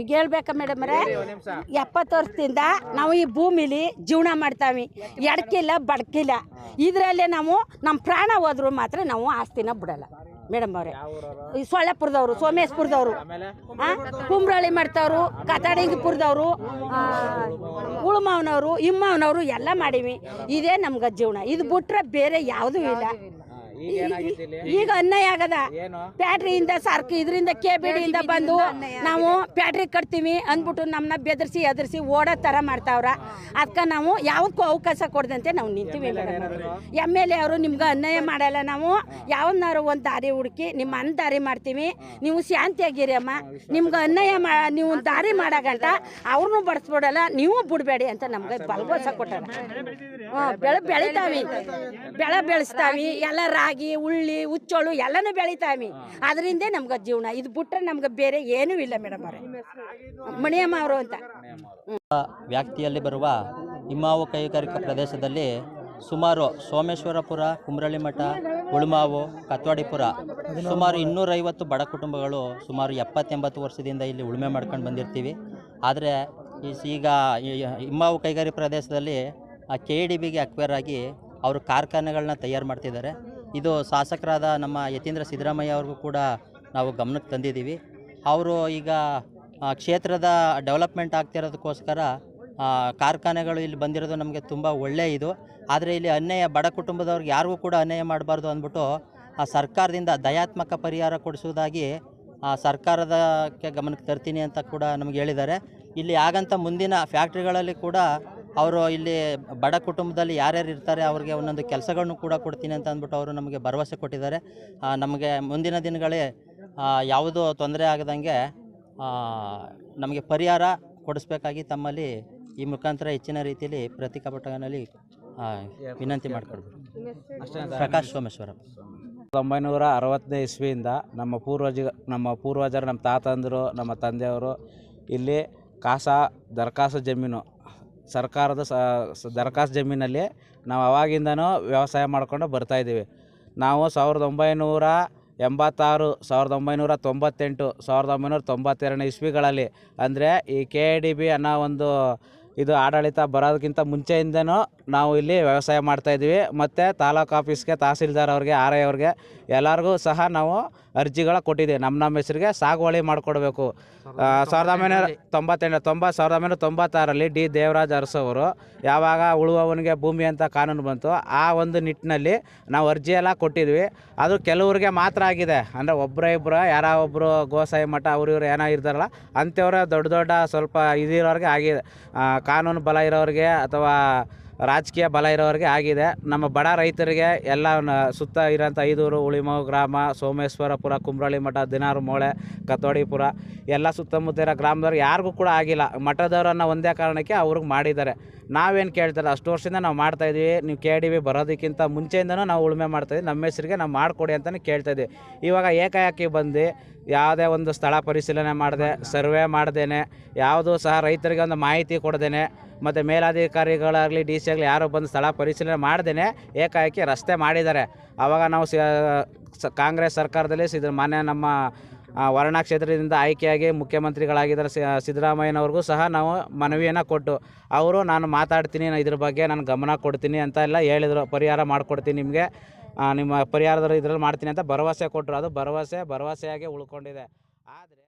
ಈಗ ಹೇಳ್ಬೇಕ ಮೇಡಮ್ ಎಪ್ಪತ್ತು ವರ್ಷದಿಂದ ನಾವು ಈ ಭೂಮಿಲಿ ಜೀವನ ಮಾಡ್ತಾವಿ. ಎಡಕಿಲ್ಲ, ಬಡ್ಕಿಲ್ಲ. ಇದರಲ್ಲೇ ನಾವು ನಮ್ಮ ಪ್ರಾಣ ಹೋದ್ರು ಮಾತ್ರ ನಾವು ಆಸ್ತಿನ ಬಿಡಲ್ಲ. ಮೇಡಮ್ ಅವರೇ, ಈ ಸೊಳ್ಳೆಪುರದವರು, ಸೋಮೇಶ್ಪುರದವರು ಕುಂಬ್ರಳ್ಳಿ ಮಾಡ್ತವ್ರು, ಕತಾಡಿಂಗಪುರದವರು ಉಳುಮವನವರು, ಇಮ್ಮವನವರು ಎಲ್ಲ ಮಾಡೀವಿ. ಇದೇ ನಮ್ಗೆ ಜೀವನ. ಇದು ಬಿಟ್ರೆ ಬೇರೆ ಯಾವುದೂ ಇಲ್ಲ. ಈಗ ಏನಾಗಿತ್ತು ಇಲ್ಲಿ ಈಗ ಅನ್ಯಾಯ ಆಗದ. ಏನು? ಇಂದ ಸಾರ್ಕು ಇದರಿಂದ ಕೆ ಇಂದ ಬಂದು ನಾವು ಪ್ಯಾಟ್ರಿ ಕಟ್ತೀವಿ ಅಂದ್ಬಿಟ್ಟು ನಮ್ಮನ್ನ ಬೆದರಿಸಿ ಎದುರಿಸಿ ಓಡೋ ಥರ ಮಾಡ್ತಾವ್ರ. ಅದಕ್ಕೆ ನಾವು ಯಾವಕ್ಕೂ ಅವಕಾಶ ಕೊಡದಂತೆ ನಾವು ನಿಂತೀವಿ ಎಂ ಎಲ್ ಎ ಅವರು. ನಿಮ್ಗೆ ಅನ್ಯಾಯ ಮಾಡಲ್ಲ ನಾವು. ಯಾವನ್ನಾರು ಒಂದು ದಾರಿ ಹುಡುಕಿ ನಿಮ್ಮ ಅನ್ನ ದಾರಿ ಮಾಡ್ತೀವಿ. ನೀವು ಶಾಂತಿಯಾಗಿರಿ ಅಮ್ಮ. ನಿಮ್ಗೆ ಅನ್ಯಾಯ ಮಾ ನೀವು ದಾರಿ ಮಾಡಾಗಂಟ ಅವ್ರನ್ನೂ ಬಡಿಸ್ಬಿಡಲ್ಲ ನೀವು ಬಿಡಬೇಡಿ ಅಂತ ನಮ್ಗೆ ಭರವಸೆ ಕೊಟ್ಟಾರ. ಹಾಂ ಬೆಳೆ ಬೆಳಿತಾವಿ. ಬೆಳೆ ಬೆಳೆಸ್ತಾವಿ. ಎಲ್ಲ ರಾಗಿ ಉಳ್ಳಿ ಹುಚ್ಚೋಳು ಎಲ್ಲನೂ ಬೆಳಿತಾವಿ ಅದರಿಂದ ನಮ್ಗೆ ಜೀವನ. ಇದು ಬಿಟ್ರೆ ನಮ್ಗೆ ಬೇರೆ ಏನೂ ಇಲ್ಲ ಮೇಡಮ್ ಅವರೇ. ಮಣಿಯಮ್ಮ ಅವರು ಅಂತ. ವ್ಯಾಪ್ತಿಯಲ್ಲಿ ಬರುವ ಹಿಮಾವು ಕೈಗಾರಿಕಾ ಪ್ರದೇಶದಲ್ಲಿ ಸುಮಾರು ಸೋಮೇಶ್ವರಪುರ ಕುಮ್ರಳ್ಳಿ ಮಠ ಉಳುಮಾವು ಕತ್ವಾಡಿಪುರ ಸುಮಾರು ಇನ್ನೂರೈವತ್ತು ಬಡ ಕುಟುಂಬಗಳು ಸುಮಾರು ಎಪ್ಪತ್ತೆಂಬತ್ತು ವರ್ಷದಿಂದ ಇಲ್ಲಿ ಉಳುಮೆ ಮಾಡ್ಕೊಂಡು ಬಂದಿರ್ತೀವಿ. ಆದರೆ ಈಗ ಹಿಮ್ಮಾವು ಇಮ್ಮಾವು ಕೈಗಾರಿಕಾ ಪ್ರದೇಶದಲ್ಲಿ ಕೆ ಡಿ ಬಿಗೆ ಅಕ್ವೇರ್ ಆಗಿ ಅವರು ಕಾರ್ಖಾನೆಗಳನ್ನ ತಯಾರು ಮಾಡ್ತಿದ್ದಾರೆ. ಇದು ಶಾಸಕರಾದ ನಮ್ಮ ಯತೀಂದ್ರ ಸಿದ್ದರಾಮಯ್ಯ ಅವ್ರಿಗೂ ಕೂಡ ನಾವು ಗಮನಕ್ಕೆ ತಂದಿದ್ದೀವಿ. ಅವರು ಈಗ ಕ್ಷೇತ್ರದ ಡೆವಲಪ್ಮೆಂಟ್ ಆಗ್ತಿರೋದಕ್ಕೋಸ್ಕರ ಕಾರ್ಖಾನೆಗಳು ಇಲ್ಲಿ ಬಂದಿರೋದು ನಮಗೆ ತುಂಬ ಒಳ್ಳೆಯ ಇದು. ಆದರೆ ಇಲ್ಲಿ ಅನ್ಯಾಯ, ಬಡ ಕುಟುಂಬದವ್ರಿಗೆ ಯಾರಿಗೂ ಕೂಡ ಅನ್ಯಾಯ ಮಾಡಬಾರ್ದು ಅಂದ್ಬಿಟ್ಟು, ಆ, ಸರ್ಕಾರದಿಂದ ದಯಾತ್ಮಕ ಪರಿಹಾರ ಕೊಡಿಸುವುದಾಗಿ, ಆ, ಸರ್ಕಾರದಕ್ಕೆ ಗಮನಕ್ಕೆ ತರ್ತೀನಿ ಅಂತ ಕೂಡ ನಮಗೆ ಹೇಳಿದ್ದಾರೆ. ಇಲ್ಲಿ ಆಗಂತ ಮುಂದಿನ ಫ್ಯಾಕ್ಟ್ರಿಗಳಲ್ಲಿ ಕೂಡ ಅವರು ಇಲ್ಲಿ ಬಡ ಕುಟುಂಬದಲ್ಲಿ ಯಾರ್ಯಾರು ಇರ್ತಾರೆ, ಅವ್ರಿಗೆ ಒಂದೊಂದು ಕೆಲಸಗಳನ್ನು ಕೂಡ ಕೊಡ್ತೀನಿ ಅಂತ ಅಂದ್ಬಿಟ್ಟು ಅವರು ನಮಗೆ ಭರವಸೆ ಕೊಟ್ಟಿದ್ದಾರೆ. ನಮಗೆ ಮುಂದಿನ ದಿನಗಳೇ ಯಾವುದು ತೊಂದರೆ ಆಗದಂಗೆ ನಮಗೆ ಪರಿಹಾರ ಕೊಡಿಸ್ಬೇಕಾಗಿ ತಮ್ಮಲ್ಲಿ ಈ ಮುಖಾಂತರ ಹೆಚ್ಚಿನ ರೀತಿಯಲ್ಲಿ ಪ್ರತಿಕಾಪಟನಲ್ಲಿ ವಿನಂತಿ ಮಾಡಿಕೊಡ್ಬೇಕು ಪ್ರಕಾಶ್ ಸೋಮೇಶ್ವರ ಒಂಬೈನೂರ ಅರವತ್ತನೇ ಇಸ್ವಿಯಿಂದ ನಮ್ಮ ಪೂರ್ವಜ, ನಮ್ಮ ಪೂರ್ವಜರು, ನಮ್ಮ ತಾತಂದರು, ನಮ್ಮ ತಂದೆಯವರು ಇಲ್ಲಿ ಕಾಸ ದರ್ಕಾಸ ಜಮೀನು ಸರ್ಕಾರದ ಸ ದರಖಾಸ್ತು ಜಮೀನಲ್ಲಿ ನಾವು ಅವಾಗಿಂದನೂ ವ್ಯವಸಾಯ ಮಾಡ್ಕೊಂಡು ಬರ್ತಾಯಿದ್ದೀವಿ ನಾವು ಸಾವಿರದ ಒಂಬೈನೂರ ಎಂಬತ್ತಾರು, ಸಾವಿರದ ಒಂಬೈನೂರ ತೊಂಬತ್ತೆಂಟು, ಸಾವಿರದ ಒಂಬೈನೂರ ತೊಂಬತ್ತೆರಡನೇ ಇಸ್ವಿಗಳಲ್ಲಿ ಅಂದರೆ ಈ ಕೆ ಡಿ ಬಿ ಅನ್ನೋ ಒಂದು ಇದು ಆಡಳಿತ ಬರೋದಕ್ಕಿಂತ ಮುಂಚೆಯಿಂದನೂ ನಾವು ಇಲ್ಲಿ ವ್ಯವಸಾಯ ಮಾಡ್ತಾಯಿದ್ವಿ ಮತ್ತು ತಾಲೂಕು ಆಫೀಸ್ಗೆ ತಹಸೀಲ್ದಾರ್ ಅವ್ರಿಗೆ, ಆರ್ ಐ ಅವ್ರಿಗೆ ಎಲ್ಲರಿಗೂ ಸಹ ನಾವು ಅರ್ಜಿಗಳ ಕೊಟ್ಟಿದ್ದೀವಿ. ನಮ್ಮ ನಮ್ಮ ಹೆಸರಿಗೆ ಸಾಗುವಳಿ ಮಾಡಿಕೊಡ್ಬೇಕು. ಸಾವಿರದ ಒಂಬೈನೂರ ತೊಂಬತ್ತೆಂಟು ತೊಂಬತ್ತು ಸಾವಿರದ ಒಂಬೈನೂರ ತೊಂಬತ್ತಾರಲ್ಲಿ ಡಿ. ದೇವರಾಜ್ ಅರಸು ಅವರು ಯಾವಾಗ ಉಳುವವನಿಗೆ ಭೂಮಿ ಅಂತ ಕಾನೂನು ಬಂತು, ಆ ಒಂದು ನಿಟ್ಟಿನಲ್ಲಿ ನಾವು ಅರ್ಜಿ ಎಲ್ಲ ಕೊಟ್ಟಿದ್ವಿ ಅದು ಕೆಲವ್ರಿಗೆ ಮಾತ್ರ ಆಗಿದೆ. ಅಂದರೆ ಒಬ್ಬರ ಇಬ್ಬರು ಯಾರೋ ಒಬ್ಬರು ಗೋಸಾಯಿ ಮಠ, ಅವ್ರು ಇವ್ರು ಏನೋ ಇರ್ತಾರಲ್ಲ, ಅಂಥವ್ರ ದೊಡ್ಡ ದೊಡ್ಡ ಸ್ವಲ್ಪ ಇದಿರೋರಿಗೆ ಆಗಿದೆ. ಕಾನೂನು ಬಲ ಇರೋರಿಗೆ ಅಥವಾ ರಾಜಕೀಯ ಬಲ ಇರೋರಿಗೆ ಆಗಿದೆ. ನಮ್ಮ ಬಡ ರೈತರಿಗೆ ಎಲ್ಲ ಸುತ್ತ ಇರೋಂಥ ಐದೂರು, ಉಳಿಮೋ, ಗ್ರಾಮ, ಸೋಮೇಶ್ವರಪುರ, ಕುಂಬ್ರಳ್ಳಿ ಮಠ, ದಿನಾರು ಮೋಳೆ ಕತ್ತೋಡಿಪುರ ಎಲ್ಲ ಸುತ್ತಮುತ್ತ ಇರೋ ಗ್ರಾಮದವ್ರಿಗೆ ಯಾರಿಗೂ ಕೂಡ ಆಗಿಲ್ಲ. ಮಠದವರನ್ನ ಒಂದೇ ಕಾರಣಕ್ಕೆ ಅವ್ರಿಗೆ ಮಾಡಿದ್ದಾರೆ. ನಾವೇನು ಕೇಳ್ತಾರೆ? ಅಷ್ಟು ವರ್ಷದಿಂದ ನಾವು ಮಾಡ್ತಾಯಿದ್ದೀವಿ ನೀವು ಡಿ ವಿ ಬರೋದಕ್ಕಿಂತ ಮುಂಚೆಯಿಂದನೂ ನಾವು ಉಳುಮೆ ಮಾಡ್ತಾಯಿದ್ವಿ ನಮ್ಮ ಹೆಸರಿಗೆ ನಾವು ಮಾಡಿಕೊಡಿ ಅಂತಲೇ ಕೇಳ್ತಾಯಿದ್ವಿ ಇವಾಗ ಏಕಾಏಕಿ ಬಂದು ಯಾವುದೇ ಒಂದು ಸ್ಥಳ ಪರಿಶೀಲನೆ ಮಾಡದೆ ಸರ್ವೆ ಮಾಡ್ದೇನೆ. ಯಾವುದೂ ಸಹ ರೈತರಿಗೆ ಒಂದು ಮಾಹಿತಿ ಕೊಡ್ದೇನೆ. ಮತ್ತು ಮೇಲಾಧಿಕಾರಿಗಳಾಗಲಿ ಡಿ ಸಿ ಆಗಲಿ ಯಾರು ಬಂದು ಸ್ಥಳ ಪರಿಶೀಲನೆ ಮಾಡ್ದೇನೆ. ಏಕಾಏಕಿ ರಸ್ತೆ ಮಾಡಿದ್ದಾರೆ. ಆವಾಗ ನಾವು ಸ ಕಾಂಗ್ರೆಸ್ ಸರ್ಕಾರದಲ್ಲಿ ಸಿದ್ರ ಮಾನ್ಯ ನಮ್ಮ ವರ್ಣ ಕ್ಷೇತ್ರದಿಂದ ಆಯ್ಕೆಯಾಗಿ ಮುಖ್ಯಮಂತ್ರಿಗಳಾಗಿದ್ದಾರೆ ಸಿದ್ದರಾಮಯ್ಯನವ್ರಿಗೂ ಸಹ ನಾವು ಮನವಿಯನ್ನು ಕೊಟ್ಟು, ಅವರು, ನಾನು ಮಾತಾಡ್ತೀನಿ ಇದ್ರ ಬಗ್ಗೆ ನಾನು ಗಮನ ಕೊಡ್ತೀನಿ ಅಂತ ಎಲ್ಲ ಹೇಳಿದರು. ಪರಿಹಾರ ಮಾಡಿಕೊಡ್ತೀನಿ ನಿಮಗೆ. ನಿಮ್ಮ ಪರಿಹಾರದ ಇದರಲ್ಲಿ ಮಾಡ್ತೀನಿ ಅಂತ ಭರವಸೆ ಕೊಟ್ಟರು ಅದು ಭರವಸೆ, ಭರವಸೆಯಾಗಿ ಉಳ್ಕೊಂಡಿದೆ. ಆದರೆ